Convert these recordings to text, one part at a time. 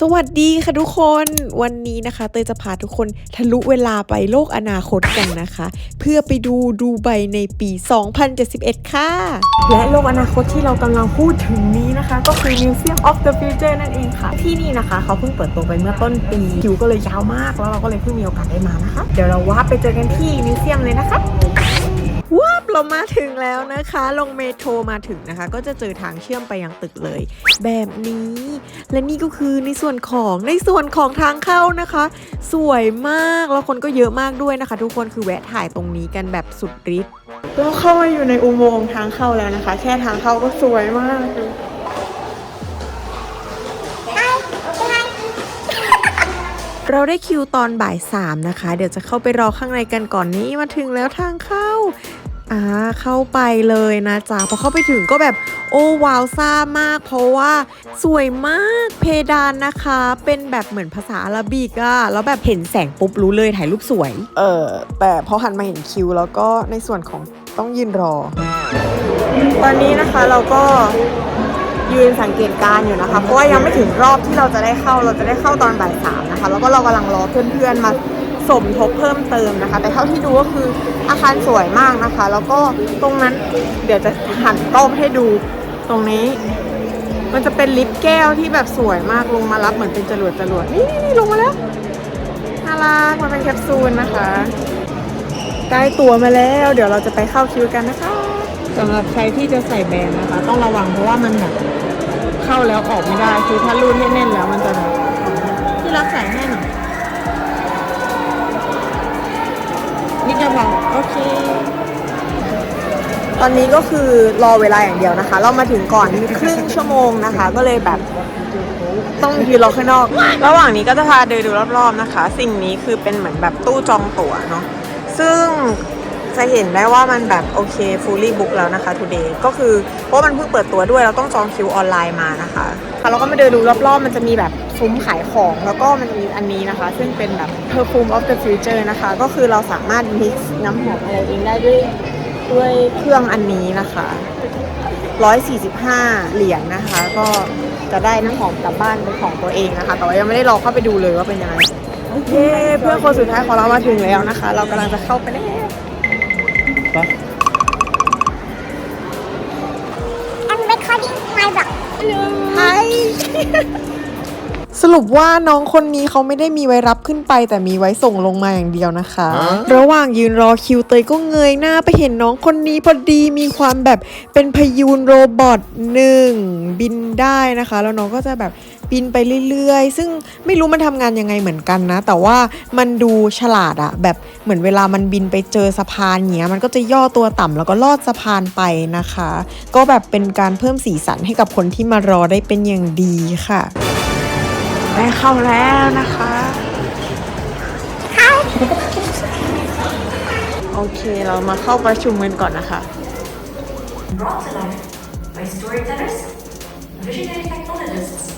สวัสดีค่ะทุกคนวันนี้นะคะ เตยจะพาทุกคนทะลุเวลาไปโลกอนาคตกันนะคะ เพื่อไปดูดูใบในปี 2071 ค่ะ และโลกอนาคตที่เรากำลังพูดถึงนี้นะคะ ก็คือ Museum of the Future นั่นเองค่ะ ที่นี่นะคะเขาเพิ่งเปิดตัวไปเมื่อต้นปีคิวก็เลยยาวมาก แล้วเราก็เลยเพิ่งมีโอกาสได้มานะคะ เดี๋ยวเราว่าไปเจอกันที่มิวเซียมเลยนะคะ ว้าบเรามาถึงแล้วนะคะ ลงเมโทรมาถึงนะคะ ก็จะเจอทางเชื่อมไปยังตึกเลย แบบนี้ และนี่ก็คือในส่วนของในส่วนของทางเข้านะคะ สวยมากแล้วคนก็เยอะมากด้วยนะคะ ทุกคนคือแวะถ่ายตรงนี้กันแบบสุดฤทธิ์เราเข้ามาอยู่ในอุโมงค์ทางเข้าแล้วนะคะ แค่ทางเข้าก็สวยมาก เลยเราได้คิวตอนบ่ายสามนะคะ เดี๋ยวจะเข้าไปรอข้างในกันก่อนนี้มาถึงแล้วทางเข้าอ่าเข้าไปเลยนะจ๊ะพอเข้าไปถึงก็แบบโอ้ว้าวซ่ามาก เพราะว่าสวยมากเพดานนะคะ เป็นแบบเหมือนภาษาอาหรับิกอะแล้วแบบเห็นแสงปุ๊บรู้เลยถ่ายรูปสวย เออแต่พอหันมาเห็นคิว แล้วก็ในส่วนของต้องยืนรอ ตอนนี้นะคะเราก็ ยืนสังเกตการอยู่นะคะ เพราะว่ายังไม่ถึงรอบที่เราจะได้เข้า เราจะได้เข้าตอนบ่ายสามนะคะ แล้วก็เรากำลังรอเพื่อนๆมาสมทบเพิ่มเติมนะคะ แต่เท่าที่ดูก็คืออาคารสวยมากนะคะ แล้วก็ตรงนั้นเดี๋ยวจะหันกล้องให้ดูตรงนี้ มันจะเป็นลิฟต์แก้วที่แบบสวยมากลงมารับเหมือนเป็นจรวดจรวดนี่นี่ลงมาแล้วน่ารักมันเป็นแคปซูลนะคะได้ตัวมาแล้ว เดี๋ยวเราจะไปเข้าคิวกันนะคะสำหรับใครที่จะใส่แบนด์นะคะ ต้องระวังเพราะว่ามันแบบ เข้าแล้วออกไม่ได้ คือถ้ารูดให้แน่นแล้วมันจะแบบที่รักใส่ให้หน่อยนิดเดียวพอโอเค ตอนนี้ก็คือรอเวลาอย่างเดียวนะคะ เรามาถึงก่อนครึ่งชั่วโมงนะคะ ก็เลยแบบต้องยืนรอข้างนอก ระหว่างนี้ก็จะพาเดินดูรอบๆนะคะ สิ่งนี้คือเป็นเหมือนแบบตู้จองตั๋วเนาะซึ่ง จะเห็นได้ว่ามันแบบโอเค fully book แล้วนะคะ today ก็คือเพราะมันเพิ่งเปิดตัวด้วยเราต้องจองคิวออนไลน์มานะคะค่ะเราก็มาเดินดูรอบๆ มันจะมีแบบซุ้มขายของแล้วก็มันจะมีอันนี้นะคะ ซึ่งเป็นแบบ perfume of the future นะคะ ก็คือเราสามารถ mix น้ำหอมอะไรเองได้ด้วยด้วยเครื่องอันนี้นะคะ 145 เหรียญนะคะ ก็จะได้น้ำหอมกลับบ้านเป็นของตัวเองนะคะ แต่ว่ายังไม่ได้ลองเข้าไปดูเลยว่าเป็นยังไงโอเย้เพื่อนคนสุดท้ายของเรามาถึงแล้วนะคะ เรากำลังจะเข้าไปแล้ว I'm recording my vlog. ไฮสรุปว่าน้องคนนี้เขาไม่ได้มีไว้รับขึ้นไป แต่มีไว้ส่งลงมาอย่างเดียวนะคะ ระหว่างยืนรอคิวเตยก็เงยหน้าไปเห็นน้องคนนี้พอดีมีความแบบเป็นพยูนโรบอทหนึ่งบินได้นะคะ แล้วน้องก็จะแบบ บินไปเรื่อยๆ ซึ่งไม่รู้มันทำงานยังไงเหมือนกันนะ แต่ว่ามันดูฉลาดอะแบบเหมือนเวลามันบินไปเจอสะพานเงี้ยมันก็จะย่อตัวต่ำแล้วก็ลอดสะพานไปนะคะ ก็แบบเป็นการเพิ่มสีสันให้กับคนที่มารอได้เป็นอย่างดีค่ะได้เข้าแล้วนะคะโอเคเรามาเข้าประชุมกันก่อนนะคะ brought to life by storytellers, visionary technologists, and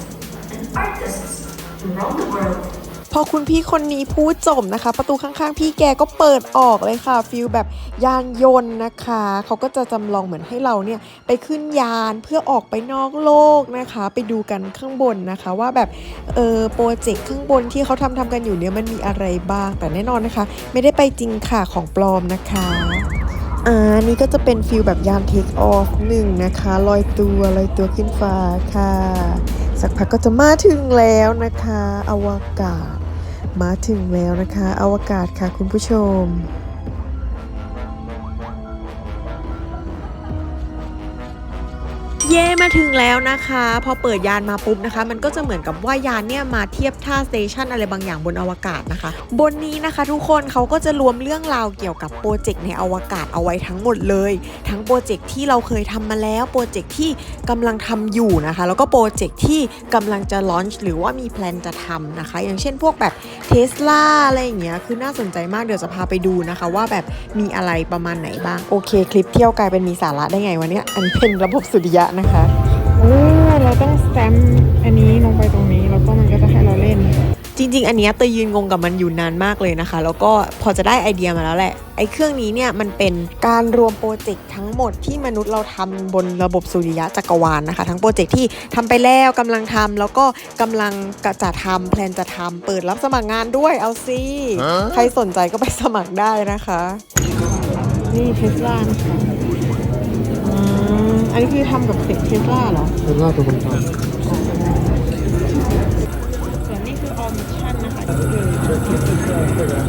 artists around the world. พอคุณพี่คนนี้พูดจบนะคะ ประตูข้างๆ พี่แกก็เปิดออกเลยค่ะฟิลแบบยานยนต์นะคะ เขาก็จะจำลองเหมือนให้เราเนี่ยไปขึ้นยานเพื่อออกไปนอกโลกนะคะ ไปดูกันข้างบนนะคะ ว่าแบบเออโปรเจกต์ข้างบนที่เขาทำทำกันอยู่เนี่ยมันมีอะไรบ้าง แต่แน่นอนนะคะ ไม่ได้ไปจริงค่ะของปลอมนะคะอ่านี่ก็จะเป็นฟิลแบบยานเทคออฟหนึ่งนะคะลอยตัวลอยตัวขึ้นฟ้าค่ะ สักพักก็จะมาถึงแล้วนะคะ อวกาศ มาถึงแล้วนะคะ อวกาศค่ะคุณผู้ชม เย่มาถึงแล้วนะคะ พอเปิดยานมาปุ๊บนะคะ มันก็จะเหมือนกับว่ายานเนี่ยมาเทียบท่าสเตชันอะไรบางอย่างบนอวกาศนะคะ บนนี้นะคะ ทุกคนเขาก็จะรวมเรื่องราวเกี่ยวกับโปรเจกต์ในอวกาศเอาไว้ทั้งหมดเลย ทั้งโปรเจกต์ที่เราเคยทำมาแล้วโปรเจกต์ที่กำลังทำอยู่นะคะ แล้วก็โปรเจกต์ที่กำลังจะลอนช์หรือว่ามีแพลนจะทำนะคะ อย่างเช่นพวกแบบเทสลาอะไรอย่างเงี้ยคือน่าสนใจมากเดี๋ยวจะพาไปดูนะคะ ว่าแบบมีอะไรประมาณไหนบ้างโอเค คลิปเที่ยวกลายเป็นมีสาระได้ไงวะเนี่ยอันนี้เป็นระบบสุริยะนะคะโอ้เราต้องสแตมป์อันนี้ลงไปตรงนี้แล้วก็มันก็จะให้เราเล่น จริง ๆ อันเนี้ยเตยยืนงงกับมันอยู่นานมากเลยนะคะ แล้วก็พอจะได้ไอเดียมาแล้วแหละ ไอ้เครื่องนี้เนี่ยมันเป็นการรวมโปรเจกต์ทั้งหมดที่มนุษย์เราทำบนระบบสุริยะจักรวาลนะคะ ทั้งโปรเจกต์ที่ทำไปแล้วกำลังทำแล้วก็กำลังจะทำแพลนจะทำเปิดรับสมัครงานด้วยเอาสิใครสนใจก็ไปสมัครได้นะคะ นี่เทสลานะคะอืมอั นนี้คือทำกับเทสลาเหรอเป็นว่าเป็นคนทส่วนนี้คือ all mission นะคะ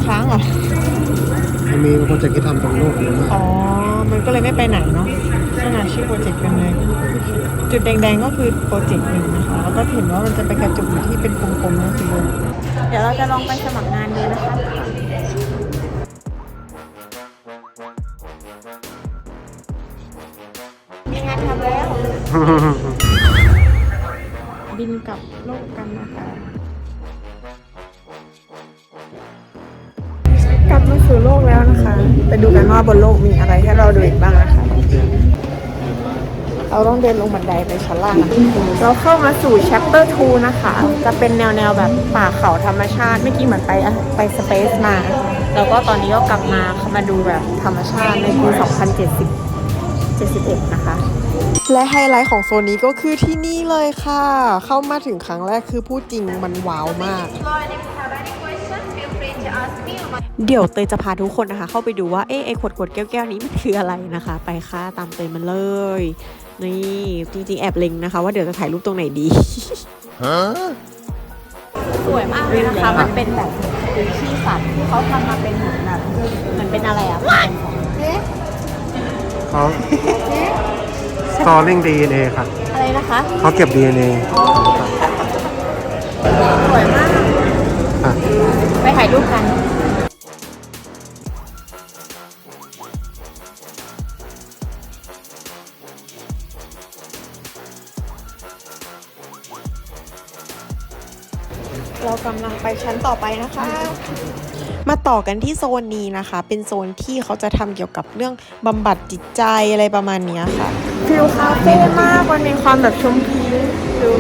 ค้างเหรอำมันมีโปรเจกต์ที่ทำตรงโลกเยอะมากอ๋อ มันก็เลยไม่ไปไหนเนาะขนาดชื่อโปรเจกต์เป็นเลย จุดแดงๆก็คือโปรเจกต์หนึ่งนะคะ แล้วก็เห็นว่ามันจะไปกระจุกอยู่ที่เป็นกลมๆนั่นคือเดี๋ยวเราจะลองไปสมัครงานดูนะคะ งานทำแล้ว บินกลับโลกกันนะคะ กลับมาสู่โลกแล้วนะคะ ไปดูกันว่าบนโลกมีอะไรให้เราดูอีกบ้างนะคะ เราต้องเดินลงบันไดไปชั้นล่างนะเราเข้ามาสู่ chapter 2 นะคะ จะเป็นแนวแนวแบบป่าเขาธรรมชาติเมื่อกี้เหมือนไปไปสเปซมา แล้วก็ตอนนี้ก็กลับมามาดูแบบธรรมชาติในปี 2070 71 นะคะ และไฮไลท์ของโซนนี้ก็คือที่นี่เลยค่ะ เข้ามาถึงครั้งแรกคือพูดจริงมันว้าวมากเดี๋ยวเตยจะพาทุกคนนะคะ เข้าไปดูว่าเอ๊ะไอขวดขวดๆแก้วๆนี้มันคืออะไรนะคะ ไปค่ะตามเตยมาเลย นี่จริงๆแอบเล็งนะคะ ว่าเดี๋ยวจะถ่ายรูปตรงไหนดีสวยมากเลยนะคะ มันเป็นแบบพื้นที่สัตว์เขาทำมาเป็นเหมือนแบบเหมือนเป็นอะไรอะเขาสตอริ่ง DNA ค่ะอะไรนะคะเขาเก็บ DNA สวยมากอะไปถ่ายรูปกันเรากำลังไปชั้นต่อไปนะคะ มาต่อกันที่โซนนี้นะคะ เป็นโซนที่เขาจะทำเกี่ยวกับเรื่องบำบัดจิตใจอะไรประมาณเนี้ยค่ะฟิลคาเฟ่มากมันมีความแบบชมพูดู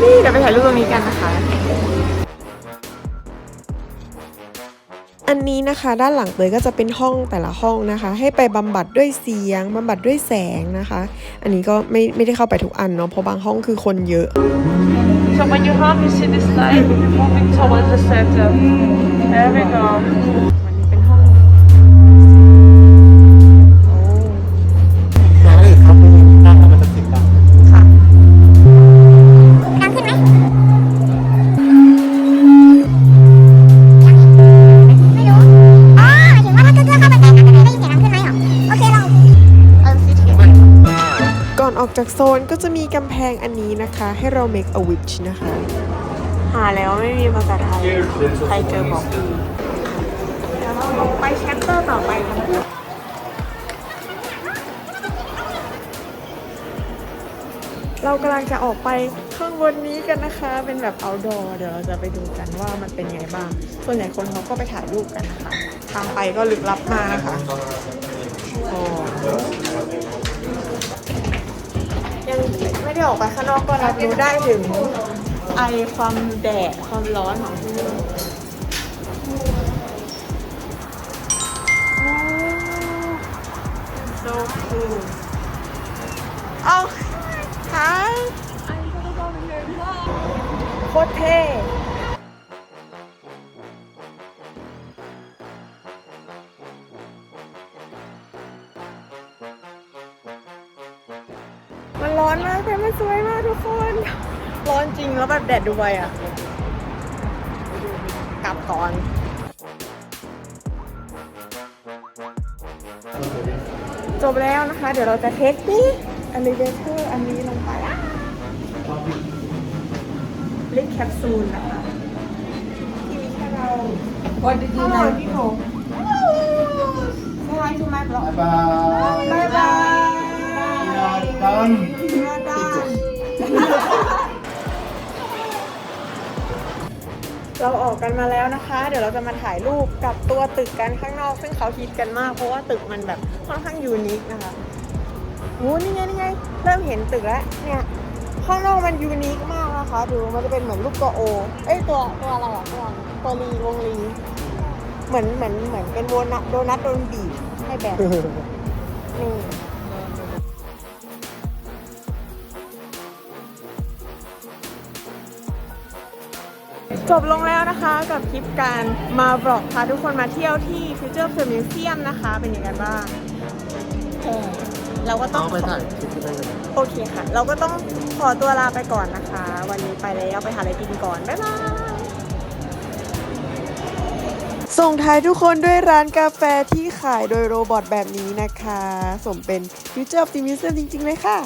นี่เดี๋ยวไปถ่ายรูปตรงนี้กันนะคะอันนี้นะคะด้านหลังเลยก็จะเป็นห้องแต่ละห้องนะคะ ให้ไปบำบัดด้วยเสียงบำบัดด้วยแสงนะคะ อันนี้ก็ไม่ไม่ได้เข้าไปทุกอันเนาะเพราะบางห้องคือคนเยอะ So when you have, you see this line moving towards the center. There we go. อนออกจากโซนก็จะมีกำแพงอันนี้นะคะ ให้เรา make a wish นะคะ หาแล้วไม่มีภาษาไทย ใครเจอบอกทีเดี๋ยวเราลงไปแชปเตอร์ต่อไปกันค่ะเรากำลังจะออกไปข้างบนนี้กันนะคะ เป็นแบบ outdoor เดี๋ยวเราจะไปดูกันว่ามันเป็นไงบ้าง ส่วนใหญ่คนเขาก็ไปถ่ายรูปกันนะคะทางไปก็ลึกลับมากนะคะโอ้ ยังไม่ได้ออกไปข้างนอกก็รับรู้ได้ถึงไอความแดดความร้อนของที่นี่โอ้ so cool เอาหายโคตรเท่ มันร้อนมากแต่มันสวยมากทุกคน ร้อนจริงแล้วแบบแดดดูไบอะ กลับก่อนจบแล้วนะคะ เดี๋ยวเราจะเทสนี่ elevator อันนี้ลงไปอะลิกแคปซูลนะคะที่มีแค่เรา What did you like people Say hi to my blog บาย Bye bye ดันเราออกกันมาแล้วนะคะ เดี๋ยวเราจะมาถ่ายรูปกับตัวตึกกันข้างนอก ซึ่งเขาฮิตกันมาก เพราะว่าตึกมันแบบค่อนข้างยูนิคนะคะโอ้นี่ไงนี่ไง เริ่มเห็นตึกแล้ว เนี่ย ข้างนอกมันยูนิคมากนะคะ ดูมันจะเป็นเหมือนรูปตัวโอ เอ้ยตัวตัวอะไรอะตัวตัวรีวงรีเหมือนเหมือนเหมือนเป็นโดนัทโดนัทโดนบีบให้แบบนี่ จบลงแล้วนะคะกับคลิปการมาบอกพาทุกคนมาเที่ยวที่ Future Film Museum นะคะ เป็นยังไงบ้างเออเราก็ต้ต้อองงไปถ่ายคลิปที่ได้เลย โอเคค่ะ เราก็ต้องขอตัวลาไปก่อนนะคะ วันนี้ไปแล้วไปหาอะไรกินก่อน บ๊ายบาย ส่งท้ายทุกคนด้วยร้านกาแฟที่ขายโดยโรบอทแบบนี้นะคะ สมเป็น Future of the Museum จริง ๆ เลยค่ะ